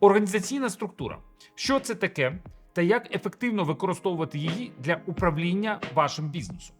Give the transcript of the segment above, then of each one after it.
Організаційна структура. Що це таке та як ефективно використовувати її для управління вашим бізнесом?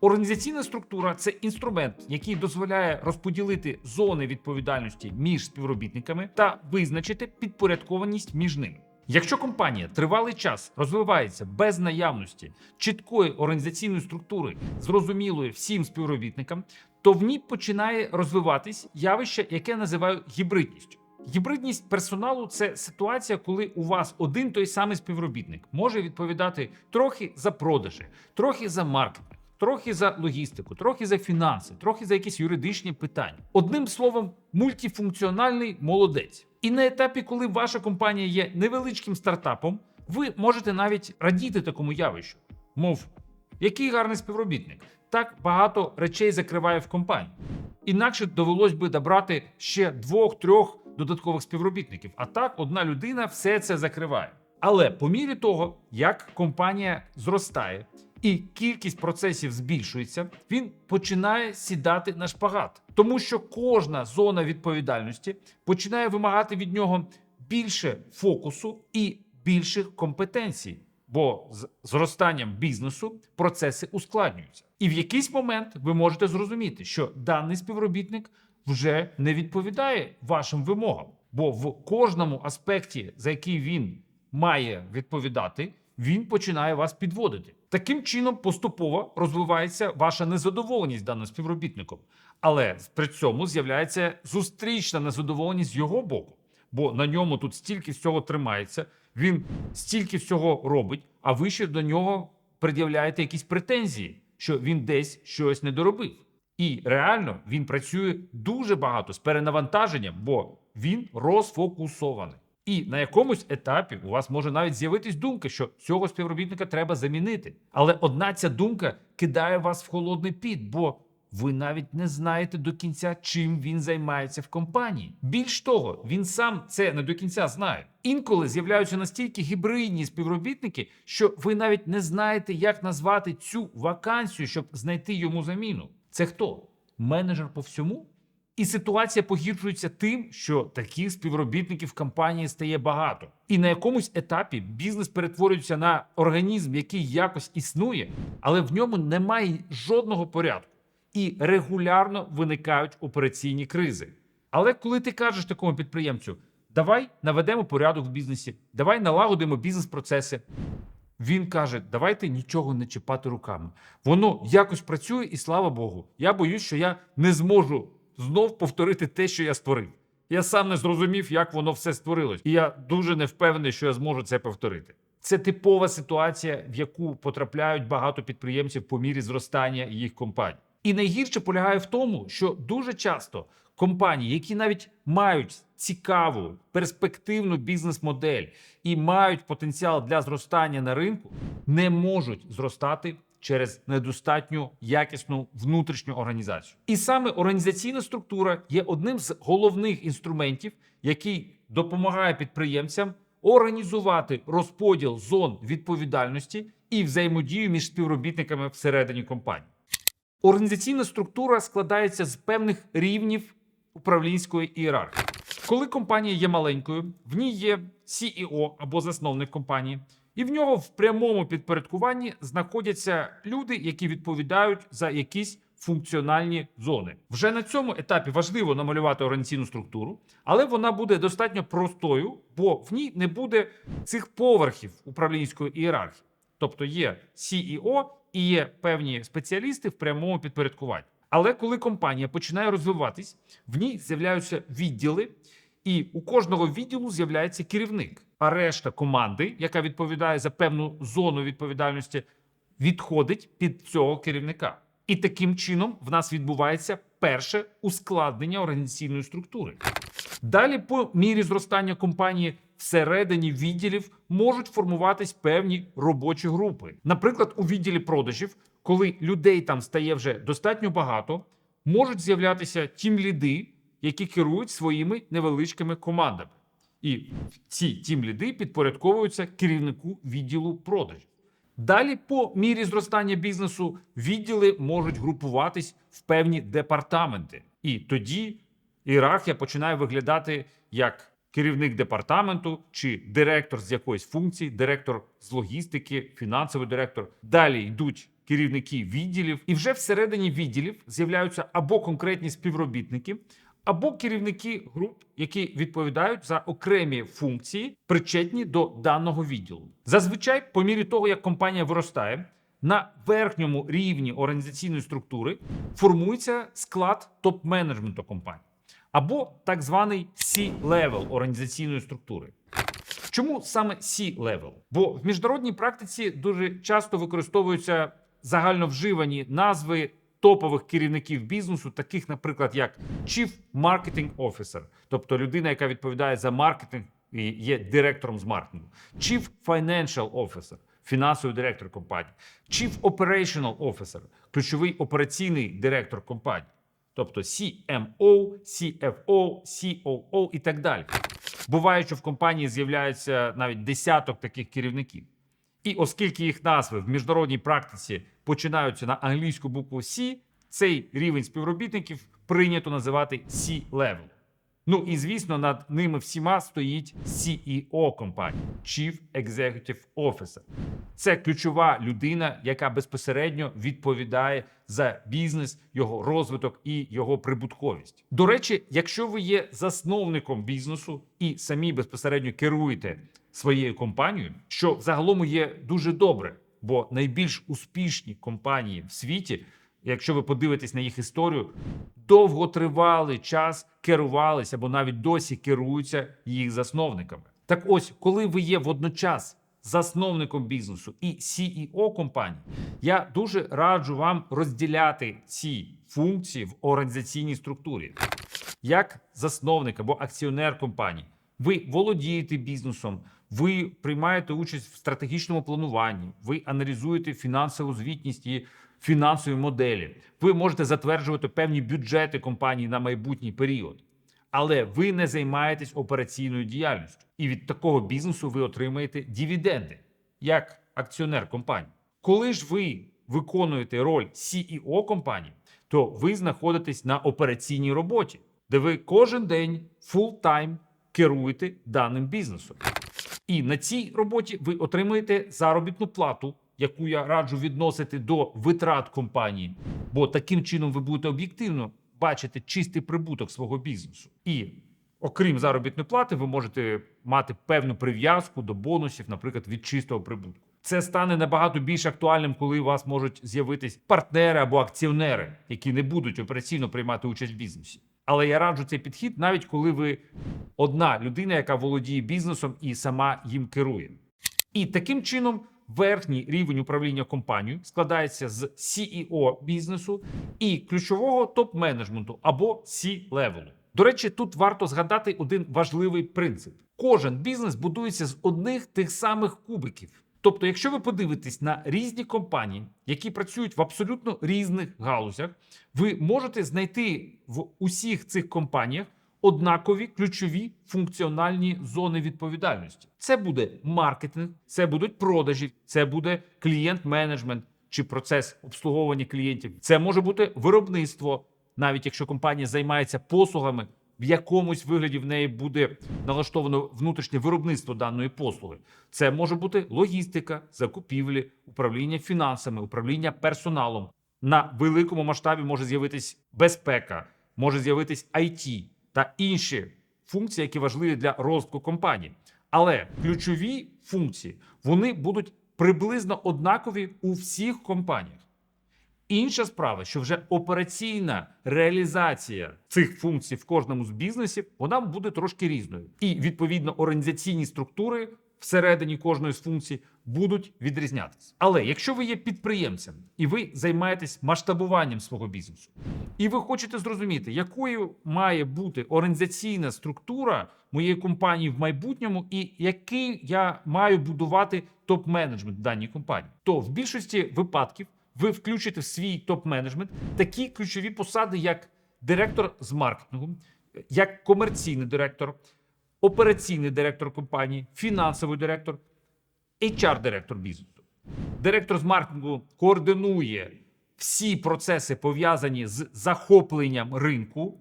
Організаційна структура це інструмент, який дозволяє розподілити зони відповідальності між співробітниками та визначити підпорядкованість між ними. Якщо компанія тривалий час розвивається без наявності чіткої організаційної структури, зрозумілої всім співробітникам, то в ній починає розвиватись явище, яке називаю гібридністю. Гібридність персоналу це ситуація, коли у вас один той самий співробітник може відповідати трохи за продажі, трохи за маркетинг, трохи за логістику, трохи за фінанси, трохи за якісь юридичні питання. Одним словом, мультифункціональний молодець. І на етапі, коли ваша компанія є невеличким стартапом, ви можете навіть радіти такому явищу. Мов, який гарний співробітник. Так багато речей закриває в компанії. Інакше довелось би добрати ще двох-трьох додаткових співробітників. А так одна людина все це закриває. Але по мірі того, як компанія зростає і кількість процесів збільшується, він починає сідати на шпагат, тому що кожна зона відповідальності починає вимагати від нього більше фокусу і більших компетенцій. Бо з зростанням бізнесу процеси ускладнюються. І в якийсь момент ви можете зрозуміти, що даний співробітник вже не відповідає вашим вимогам, бо в кожному аспекті, за який він має відповідати, він починає вас підводити. Таким чином поступово розвивається ваша незадоволеність даним співробітником, але при цьому з'являється зустрічна незадоволеність з його боку, бо на ньому тут стільки всього тримається, він стільки всього робить, а ви ще до нього пред'являєте якісь претензії, що він десь щось не доробив. І реально він працює дуже багато з перенавантаженням, бо він розфокусований. І на якомусь етапі у вас може навіть з'явитись думка, що цього співробітника треба замінити. Але одна ця думка кидає вас в холодний піт, бо ви навіть не знаєте до кінця, чим він займається в компанії. Більш того, він сам це не до кінця знає. Інколи з'являються настільки гібридні співробітники, що ви навіть не знаєте, як назвати цю вакансію, щоб знайти йому заміну. Це хто? Менеджер по всьому? І ситуація погіршується тим, що таких співробітників в компанії стає багато. І на якомусь етапі бізнес перетворюється на організм, який якось існує, але в ньому немає жодного порядку. І регулярно виникають операційні кризи. Але коли ти кажеш такому підприємцю, давай наведемо порядок в бізнесі, давай налагодимо бізнес-процеси. Він каже: давайте нічого не чіпати руками. Воно якось працює, і слава Богу. Я боюсь, що я не зможу знов повторити те, що я створив. Я сам не зрозумів, як воно все створилось, і я дуже не впевнений, що я зможу це повторити. Це типова ситуація, в яку потрапляють багато підприємців по мірі зростання їх компаній. І найгірше полягає в тому, що дуже часто компанії, які навіть мають цікаву перспективну бізнес-модель і мають потенціал для зростання на ринку, не можуть зростати через недостатньо якісну внутрішню організацію. І саме організаційна структура є одним з головних інструментів, який допомагає підприємцям організувати розподіл зон відповідальності і взаємодію між співробітниками всередині компанії. Організаційна структура складається з певних рівнів управлінської ієрархії. Коли компанія є маленькою, в ній є CEO або засновник компанії, і в нього в прямому підпорядкуванні знаходяться люди, які відповідають за якісь функціональні зони. Вже на цьому етапі важливо намалювати організаційну структуру, але вона буде достатньо простою, бо в ній не буде цих поверхів управлінської ієрархії. Тобто є CEO і є певні спеціалісти в прямому підпорядкуванні. Але коли компанія починає розвиватись, в ній з'являються відділи, і у кожного відділу з'являється керівник. А решта команди, яка відповідає за певну зону відповідальності, відходить під цього керівника. І таким чином в нас відбувається перше ускладнення організаційної структури. Далі, по мірі зростання компанії, всередині відділів можуть формуватись певні робочі групи. Наприклад, у відділі продажів, коли людей там стає вже достатньо багато, можуть з'являтися тімліди, які керують своїми невеличкими командами. І ці тімліди підпорядковуються керівнику відділу продажів. Далі, по мірі зростання бізнесу, відділи можуть групуватись в певні департаменти. І тоді ієрархія починає виглядати як керівник департаменту чи директор з якоїсь функції, директор з логістики, фінансовий директор. Далі йдуть керівники відділів, і вже всередині відділів з'являються або конкретні співробітники, або керівники груп, які відповідають за окремі функції, причетні до даного відділу. Зазвичай, по мірі того, як компанія виростає, на верхньому рівні організаційної структури формується склад топ-менеджменту компанії або так званий C-level організаційної структури. Чому саме C-level? Бо в міжнародній практиці дуже часто використовуються загальновживані назви топових керівників бізнесу, таких, наприклад, як Chief Marketing Officer, тобто людина, яка відповідає за маркетинг і є директором з маркетингу, Chief Financial Officer, фінансовий директор компанії, Chief Operational Officer, ключовий операційний директор компанії, тобто CMO, CFO, COO і так далі. Буває, що в компанії з'являються навіть десяток таких керівників. І оскільки їх назви в міжнародній практиці починаються на англійську букву C, цей рівень співробітників прийнято називати C-level. Ну і звісно, над ними всіма стоїть CEO компанії Chief Executive Officer. Це ключова людина, яка безпосередньо відповідає за бізнес, його розвиток і його прибутковість. До речі, якщо ви є засновником бізнесу і самі безпосередньо керуєте своєю компанією, що загалом є дуже добре, бо найбільш успішні компанії в світі, якщо ви подивитесь на їх історію, довготривалий час керувалися або навіть досі керуються їх засновниками. Так ось, коли ви є водночас засновником бізнесу і CEO компанії, я дуже раджу вам розділяти ці функції в організаційній структурі. Як засновник або акціонер компанії, ви володієте бізнесом, ви приймаєте участь в стратегічному плануванні, ви аналізуєте фінансову звітність і фінансові моделі. Ви можете затверджувати певні бюджети компанії на майбутній період. Але ви не займаєтесь операційною діяльністю. І від такого бізнесу ви отримаєте дивіденди як акціонер компанії. Коли ж ви виконуєте роль CEO компанії, то ви знаходитесь на операційній роботі, де ви кожен день фул-тайм керуєте даним бізнесом. І на цій роботі ви отримуєте заробітну плату, яку я раджу відносити до витрат компанії, бо таким чином ви будете об'єктивно бачити чистий прибуток свого бізнесу. І окрім заробітної плати, ви можете мати певну прив'язку до бонусів, наприклад, від чистого прибутку. Це стане набагато більш актуальним, коли у вас можуть з'явитись партнери або акціонери, які не будуть операційно приймати участь в бізнесі. Але я раджу цей підхід, навіть коли ви одна людина, яка володіє бізнесом і сама їм керує. І таким чином верхній рівень управління компанією складається з CEO бізнесу і ключового топ-менеджменту або C-левелу. До речі, тут варто згадати один важливий принцип: кожен бізнес будується з одних тих самих кубиків. Тобто, якщо ви подивитесь на різні компанії, які працюють в абсолютно різних галузях, ви можете знайти в усіх цих компаніях однакові ключові функціональні зони відповідальності. Це буде маркетинг, це будуть продажі, це буде клієнт-менеджмент чи процес обслуговування клієнтів. Це може бути виробництво, навіть якщо компанія займається послугами. В якомусь вигляді в неї буде налаштовано внутрішнє виробництво даної послуги. Це може бути логістика, закупівлі, управління фінансами, управління персоналом. На великому масштабі може з'явитись безпека, може з'явитись IT та інші функції, які важливі для розвитку компанії. Але ключові функції вони будуть приблизно однакові у всіх компаніях. Інша справа, що вже операційна реалізація цих функцій в кожному з бізнесів, вона буде трошки різною. І відповідно організаційні структури всередині кожної з функцій будуть відрізнятися. Але якщо ви є підприємцем і ви займаєтесь масштабуванням свого бізнесу, і ви хочете зрозуміти, якою має бути організаційна структура моєї компанії в майбутньому, і який я маю будувати топ-менеджмент в даній компанії, то в більшості випадків ви включите в свій топ-менеджмент такі ключові посади, як директор з маркетингу, як комерційний директор, операційний директор компанії, фінансовий директор, HR-директор бізнесу. Директор з маркетингу координує всі процеси пов'язані з захопленням ринку.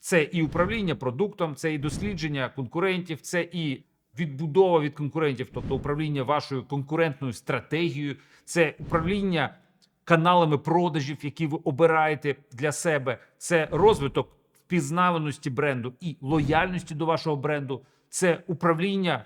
Це і управління продуктом, це і дослідження конкурентів, це і відбудова від конкурентів, тобто управління вашою конкурентною стратегією, це управління каналами продажів, які ви обираєте для себе, це розвиток впізнаваності бренду і лояльності до вашого бренду, це управління.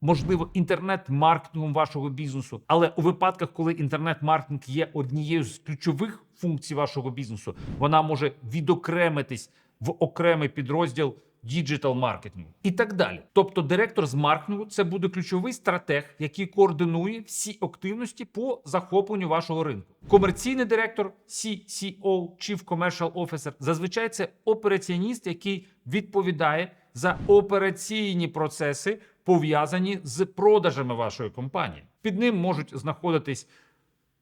Можливо, інтернет-маркетингом вашого бізнесу, але у випадках, коли інтернет-маркетинг є однією з ключових функцій вашого бізнесу, вона може відокремитись в окремий підрозділ діджитал маркетингу і так далі. Тобто, директор з маркетингу це буде ключовий стратег, який координує всі активності по захопленню вашого ринку. Комерційний директор, CCO, Chief Commercial Officer, зазвичай це операціоніст, який відповідає за операційні процеси, пов'язані з продажами вашої компанії. Під ним можуть знаходитись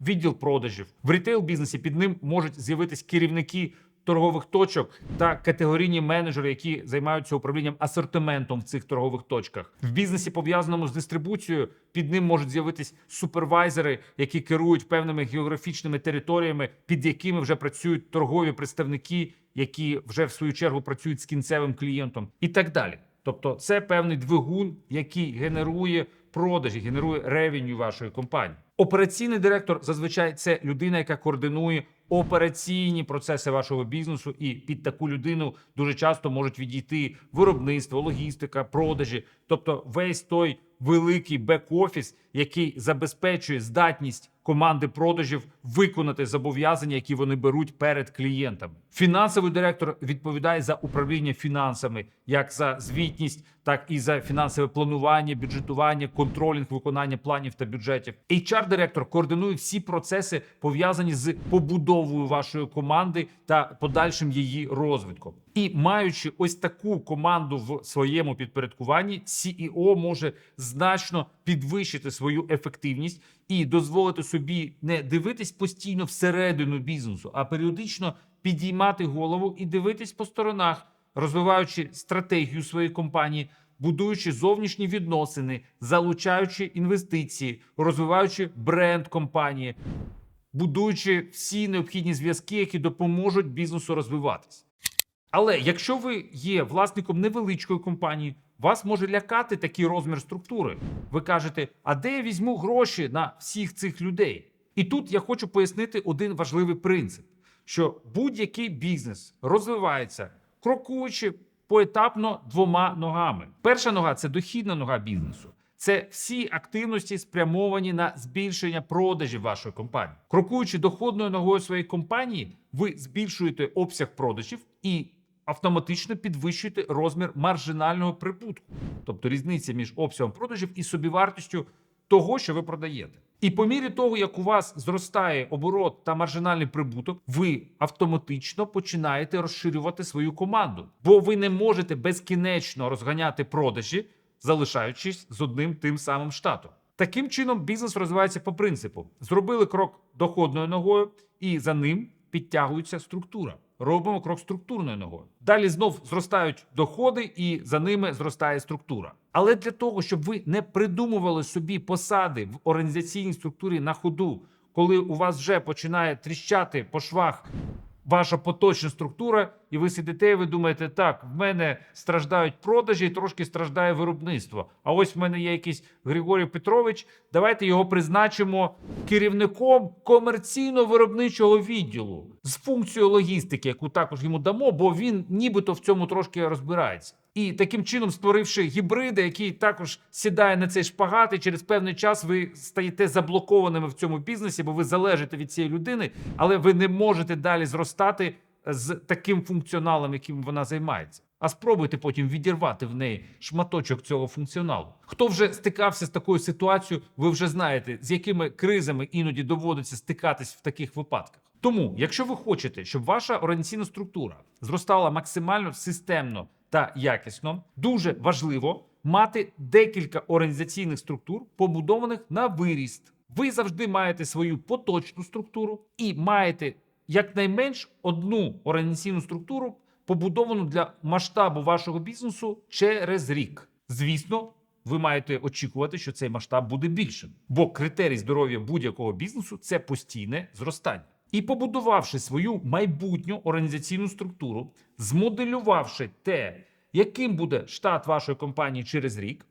відділ продажів в рітейл бізнесі. Під ним можуть з'явитись керівники торгових точок та категорійні менеджери, які займаються управлінням асортиментом в цих торгових точках. В бізнесі, пов'язаному з дистрибуцією, під ним можуть з'явитись супервайзери, які керують певними географічними територіями, під якими вже працюють торгові представники, які вже в свою чергу працюють з кінцевим клієнтом, і так далі. Тобто, це певний двигун, який генерує продажі, генерує ревеню вашої компанії. Операційний директор зазвичай це людина, яка координує операційні процеси вашого бізнесу, і під таку людину дуже часто можуть відійти виробництво, логістика, продажі, тобто весь той великий бек-офіс, який забезпечує здатність команди продажів виконати зобов'язання, які вони беруть перед клієнтами. Фінансовий директор відповідає за управління фінансами, як за звітність, так і за фінансове планування, бюджетування, контролінг виконання планів та бюджетів. HR-директор координує всі процеси пов'язані з побудовою вашої команди та подальшим її розвитком. І маючи ось таку команду в своєму підпорядкуванні, CEO може значно підвищити свою ефективність і дозволити собі не дивитись постійно всередину бізнесу, а періодично підіймати голову і дивитись по сторонах, розвиваючи стратегію своєї компанії, будуючи зовнішні відносини, залучаючи інвестиції, розвиваючи бренд компанії, будуючи всі необхідні зв'язки, які допоможуть бізнесу розвиватись. Але якщо ви є власником невеличкої компанії, вас може лякати такий розмір структури. Ви кажете, а де я візьму гроші на всіх цих людей? І тут я хочу пояснити один важливий принцип: що будь-який бізнес розвивається, крокуючи поетапно двома ногами. Перша нога це дохідна нога бізнесу. Це всі активності спрямовані на збільшення продажів вашої компанії. Крокуючи доходною ногою своєї компанії, ви збільшуєте обсяг продажів і автоматично підвищуєте розмір маржинального прибутку, тобто різниця між обсягом продажів і собівартістю того, що ви продаєте. І по мірі того, як у вас зростає оборот та маржинальний прибуток, ви автоматично починаєте розширювати свою команду, бо ви не можете безкінечно розганяти продажі, залишаючись з одним тим самим штатом. Таким чином, бізнес розвивається по принципу: зробили крок доходною ногою, і за ним підтягується структура. Робимо крок структурною ногою. Далі знов зростають доходи, і за ними зростає структура. Але для того, щоб ви не придумували собі посади в організаційній структурі на ходу, коли у вас вже починає тріщати по швах ваша поточна структура, і ви сидите, і ви думаєте, так, в мене страждають продажі, і трошки страждає виробництво. А ось в мене є якийсь Григорій Петрович. Давайте його призначимо керівником комерційно-виробничого відділу з функцією логістики, яку також йому дамо, бо він нібито в цьому трошки розбирається. І таким чином, створивши гібриди, який також сідає на цей шпагат, і через певний час ви стаєте заблокованими в цьому бізнесі, бо ви залежите від цієї людини, але ви не можете далі зростати з таким функціоналом, яким вона займається. А спробуйте потім відірвати в неї шматочок цього функціоналу. Хто вже стикався з такою ситуацією, ви вже знаєте, з якими кризами іноді доводиться стикатись в таких випадках. Тому, якщо ви хочете, щоб ваша організаційна структура зростала максимально системно та якісно, дуже важливо мати декілька організаційних структур, побудованих на виріст. Ви завжди маєте свою поточну структуру і маєте якнайменш одну організаційну структуру, побудовану для масштабу вашого бізнесу через рік. Звісно, ви маєте очікувати, що цей масштаб буде більшим, бо критерій здоров'я будь-якого бізнесу це постійне зростання. І побудувавши свою майбутню організаційну структуру, змоделювавши те, яким буде штат вашої компанії через рік,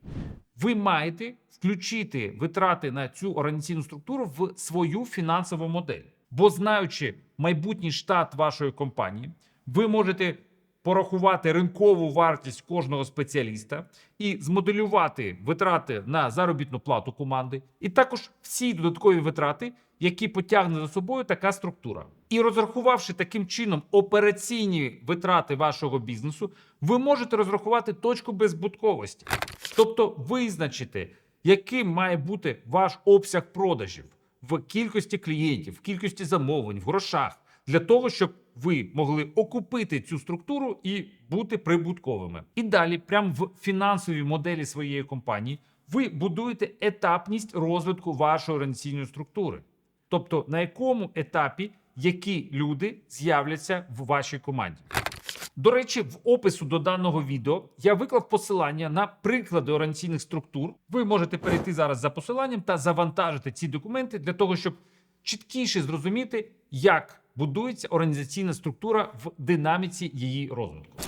ви маєте включити витрати на цю організаційну структуру в свою фінансову модель. Бо знаючи майбутній штат вашої компанії, ви можете порахувати ринкову вартість кожного спеціаліста і змоделювати витрати на заробітну плату команди, і також всі додаткові витрати, які потягне за собою така структура. І розрахувавши таким чином операційні витрати вашого бізнесу, ви можете розрахувати точку беззбутковості, тобто визначити, яким має бути ваш обсяг продажів в кількості клієнтів, в кількості замовлень, в грошах, для того, щоб ви могли окупити цю структуру і бути прибутковими. І далі, прямо в фінансовій моделі своєї компанії, ви будуєте етапність розвитку вашої організаційної структури. Тобто, на якому етапі які люди з'являться в вашій команді. До речі, в опису до даного відео я виклав посилання на приклади організаційних структур. Ви можете перейти зараз за посиланням та завантажити ці документи для того, щоб чіткіше зрозуміти, як будується організаційна структура в динаміці її розвитку.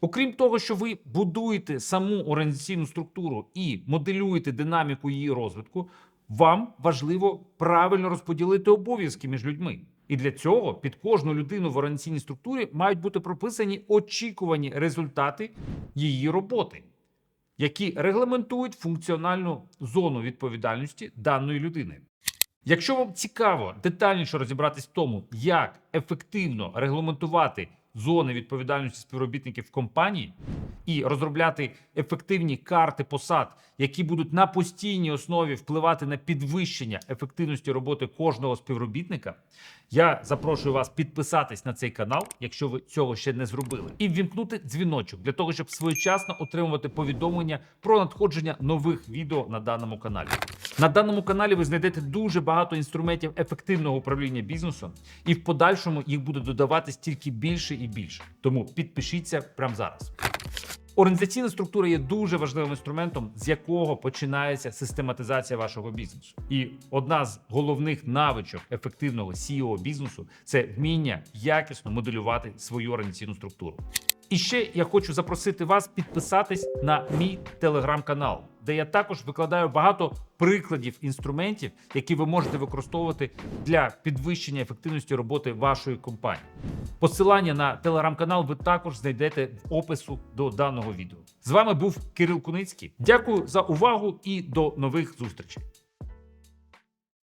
Окрім того, що ви будуєте саму організаційну структуру і моделюєте динаміку її розвитку, вам важливо правильно розподілити обов'язки між людьми. І для цього під кожну людину в організаційній структурі мають бути прописані очікувані результати її роботи, які регламентують функціональну зону відповідальності даної людини. Якщо вам цікаво детальніше розібратись в тому, як ефективно регламентувати зони відповідальності співробітників компанії і розробляти ефективні карти посад, які будуть на постійній основі впливати на підвищення ефективності роботи кожного співробітника, я запрошую вас підписатись на цей канал, якщо ви цього ще не зробили, і ввімкнути дзвіночок для того, щоб своєчасно отримувати повідомлення про надходження нових відео на даному каналі. На даному каналі ви знайдете дуже багато інструментів ефективного управління бізнесом, і в подальшому їх буде додаватись тільки більше і більше. Тому підпишіться прямо зараз. Організаційна структура є дуже важливим інструментом, з якого починається систематизація вашого бізнесу. І одна з головних навичок ефективного CEO бізнесу це вміння якісно моделювати свою організаційну структуру. І ще я хочу запросити вас підписатись на мій телеграм-канал, де я також викладаю багато прикладів інструментів, які ви можете використовувати для підвищення ефективності роботи вашої компанії. Посилання на телеграм-канал ви також знайдете в опису до даного відео. З вами був Кирил Куницький. Дякую за увагу і до нових зустрічей.